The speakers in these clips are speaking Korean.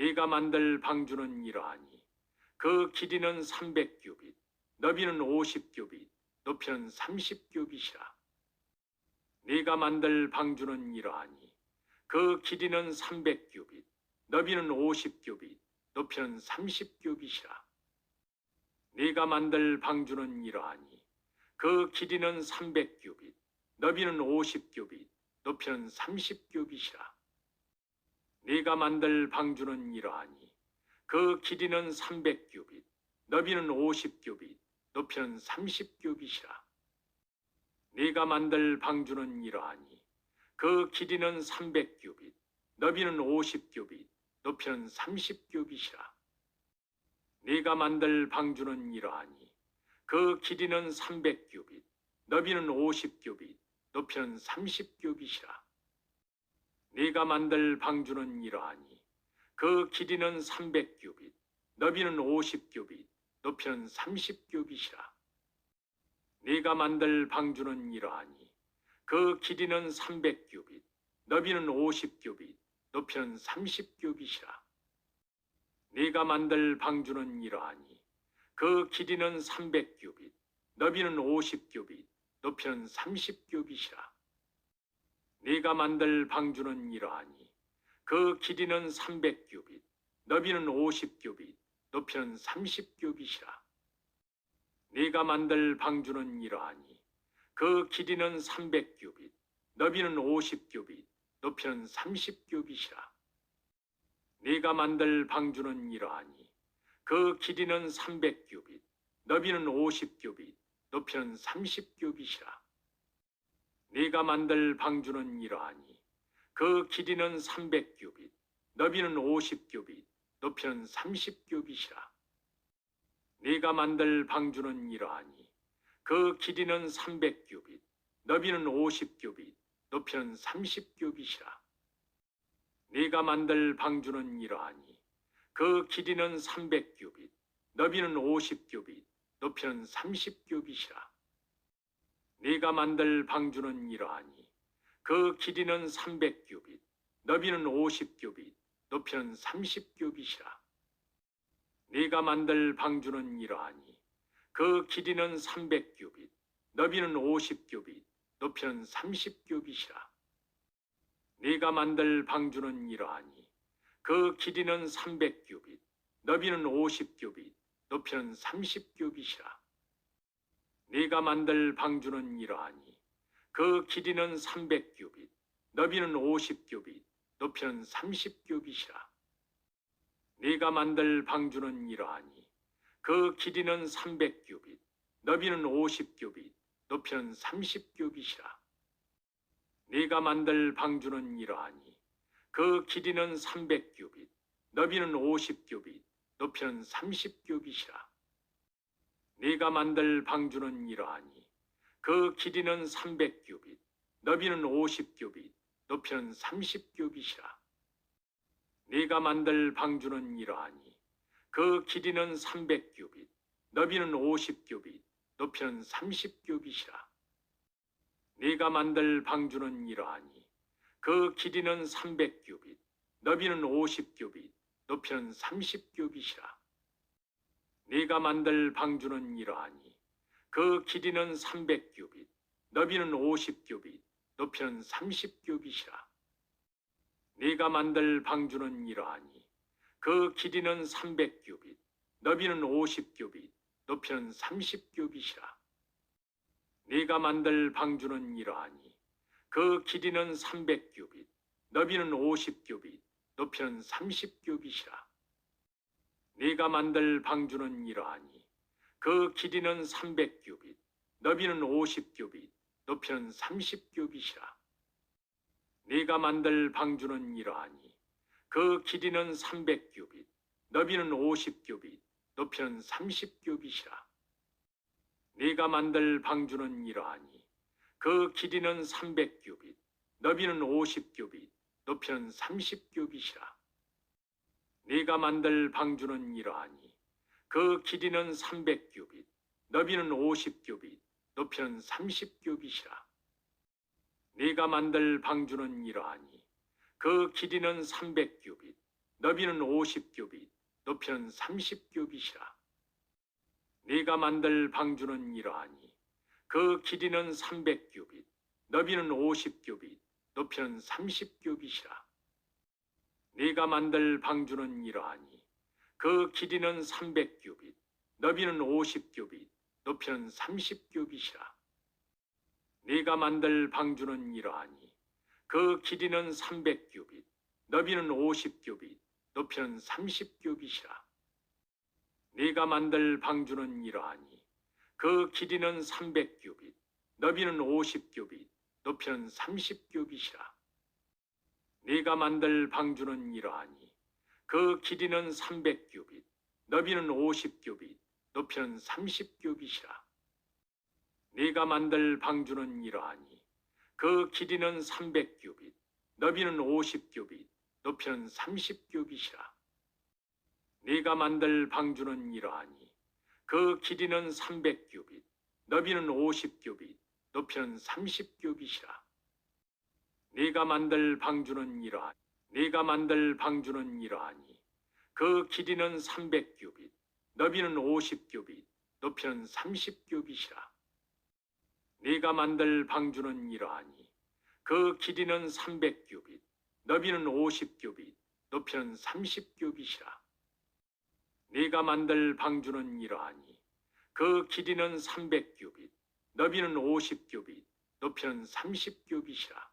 네가 만들 방주는 이러하니 그 길이는 300규빗, 너비는 50규빗, 높이는 30규빗이라. 네가 만들 방주는 이러하니 그 길이는 300규빗, 너비는 50규빗, 높이는 30규빗이라. 네가 만들 방주는 이러하니 그 길이는 300규빗, 너비는 50규빗, 높이는 30규빗이라. 네가 만들 방주는 이러하니 그 길이는 300규빗, 너비는 50규빗, 높이는 30규빗이라. 네가 만들 방주는 이러하니 그 길이는 300규빗, 너비는 50규빗, 높이는 30규빗이라. 네가 만들 방주는 이러하니 그 길이는 300규빗, 너비는 50규빗, 높이는 30규빗이라. 네가 만들 방주는 이러하니 그 길이는 300규빗, 너비는 50규빗, 높이는 30규빗이라. 네가 만들 방주는 이러하니 그 길이는 300규빗, 너비는 50규빗, 높이는 30규빗이라. 네가 만들 방주는 이러하니 그 길이는 300규빗, 너비는 50규빗, 높이는 30규빗이라. 네가 만들 방주는 이러하니 그 길이는 300규빗, 너비는 50규빗, 높이는 30규빗이라. 네가 만들 방주는 이러하니 그 길이는 300규빗, 너비는 50규빗, 높이는 30규빗이라. 네가 만들 방주는 이러하니 그 길이는 300규빗, 너비는 50규빗, 높이는 30규빗이라. 네가 만들 방주는 이러하니 그 길이는 300규빗, 너비는 50규빗, 높이는 30규빗이라. 네가 만들 방주는 이러하니 그 길이는 300규빗, 너비는 50규빗, 높이는 30규빗이라. 네가 만들 방주는 이러하니 그 길이는 300규빗, 너비는 50규빗, 높이는 30규빗이라. 네가 만들 방주는 이러하니 그 길이는 300규빗, 너비는 50규빗, 높이는 30규빗이라. 네가 만들 방주는 이러하니 그 길이는 300규빗, 너비는 50규빗, 높이는 30규빗이라. 네가 만들 방주는 이러하니 그 길이는 300규빗, 너비는 50규빗, 높이는 30규빗이라. 네가 만들 방주는 이러하니 그 길이는 300규빗, 너비는 50규빗, 높이는 30규빗이라. 네가 만들 방주는 이러하니 그 길이는 300규빗, 너비는 50규빗, 높이는 30규빗이라. 네가 만들 방주는 이러하니 그 길이는 300규빗, 너비는 50규빗, 높이는 30규빗이라. 네가 만들 방주는 이러하니 그 길이는 300규빗, 너비는 50규빗, 높이는 30규빗이라. 네가 만들 방주는 이러하니 그 길이는 300규빗, 너비는 50규빗, 높이는 30규빗이라. 네가 만들 방주는 이러하니 그 길이는 300규빗, 너비는 50규빗, 높이는 30규빗이라. 네가 만들 방주는 이러하니 그 길이는 300규빗, 너비는 50규빗, 높이는 30규빗이라. 네가 만들 방주는 이러하니 그 길이는 300규빗, 너비는 50규빗, 높이는 30규빗이라. 네가 만들 방주는 이러하니 그 길이는 300규빗, 너비는 50규빗, 높이는 30규빗이라. 네가 만들 방주는 이러하니 그 길이는 300규빗, 너비는 50규빗, 높이는 30규빗이라. 네가 만들 방주는 이러하니 그 길이는 300규빗, 너비는 50규빗, 높이는 30규빗이라. 네가 만들 방주는 이러하니 그 길이는 300규빗, 너비는 50규빗, 높이는 30규빗이라. 네가 만들 방주는 이러하니 그 길이는 300규빗, 너비는 50규빗, 높이는 30규빗이라. 네가 만들 방주는 이러하니 그 길이는 300규빗, 너비는 50규빗, 높이는 30규빗이라. 네가 만들 방주는 이러하니 그 길이는 300규빗, 너비는 50규빗, 높이는 30규빗이라. 네가 만들 방주는 이러하니 그 길이는 300규빗, 너비는 50규빗, 높이는 30규빗이라. 네가 만들 방주는 이러하니 그 길이는 300규빗, 너비는 50규빗, 높이는 30규빗이라. 네가 만들 방주는 이러하니 그 길이는 300규빗, 너비는 50규빗, 높이는 30규빗이라. 네가 만들 방주는 이러하니 그 길이는 300규빗, 너비는 50규빗, 높이는 30규빗이라. 네가 만들 방주는 이러하니 그 길이는 300규빗, 너비는 50규빗, 높이는 30규빗이라. 네가 만들 방주는 이러하니 그 길이는 300규빗, 너비는 50규빗, 높이는 30규빗이라. 네가 만들 방주는 이러하니 네가 만들 방주는 이러하니 그 길이는 300규빗, 너비는 50규빗, 높이는 30규빗이라. 네가 만들 방주는 이러하니 그 길이는 300규빗, 너비는 50규빗, 높이는 30규빗이라. 네가 만들 방주는 이러하니 그 길이는 300규빗, 너비는 50규빗, 높이는 30규빗이라.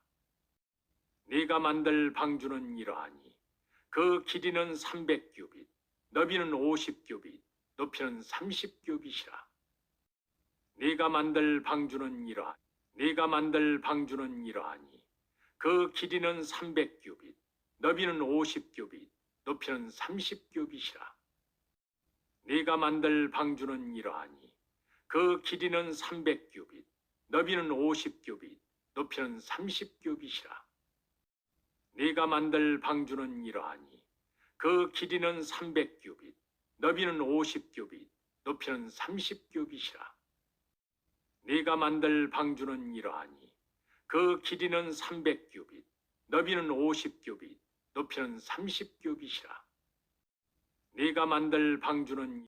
네가 만들 방주는 이러하니 그 길이는 300규빗, 너비는 50규빗, 높이는 30규빗이라. 네가 만들 방주는 이러하니 네가 만들 방주는 이러하니 그 길이는 300규빗, 너비는 50규빗, 높이는 30규빗이라. 네가 만들 방주는 이러하니 그 길이는 300규빗, 너비는 50규빗, 높이는 30규빗이라. 네가 만들 방주는 이러하니 그 길이는 300규빗, 너비는 50규빗, 높이는 30규빗이라. 네가 만들 방주는 이러하니 그 길이는 300규빗, 너비는 50규빗, 높이는 30규빗이라. 네가 만들 방주는